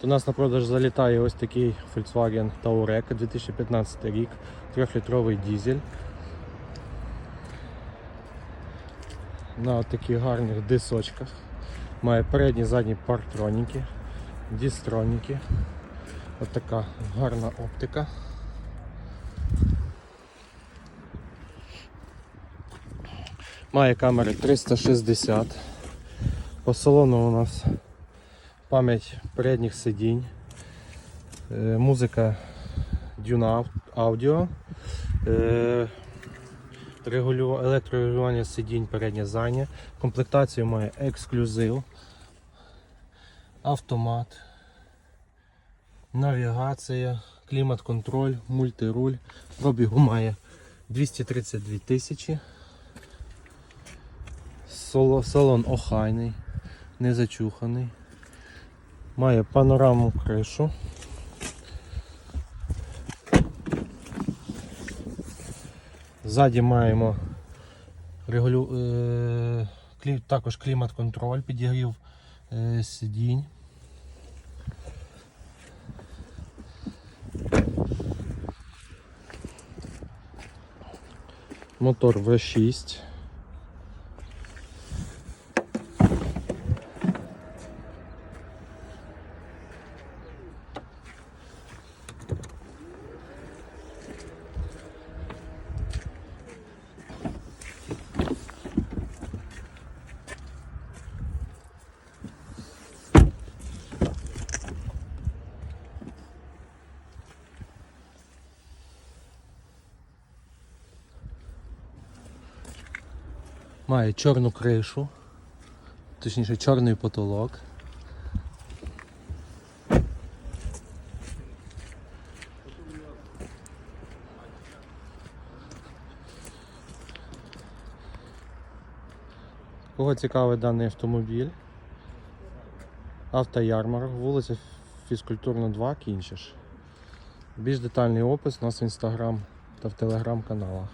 До нас на продаж залітає ось такий Volkswagen Touareg 2015 рік, 3-літровий дізель. На таких гарних дисочках. Має передні задні партроніки, дістроніки. Ось така гарна оптика. Має камери 360. По салону у нас пам'ять передніх сидінь, е, музика Duna Audio, е, електрорегулювання сидінь переднє заднє, комплектацію має ексклюзив, автомат, навігація, клімат-контроль, мультируль, пробігу має 232 тисячі. Салон охайний, не зачуханий. Має панораму кришу. Ззаді маємо регулю... е... клі... також клімат-контроль, підігрів е... сидінь. Мотор V6. Має чорну кришу, точніше чорний потолок. Кого цікавий даний автомобіль? Автоярмарок, вулиця Фізкультурна 2, Кінчиш. Більш детальний опис у нас в інстаграм та в телеграм каналах.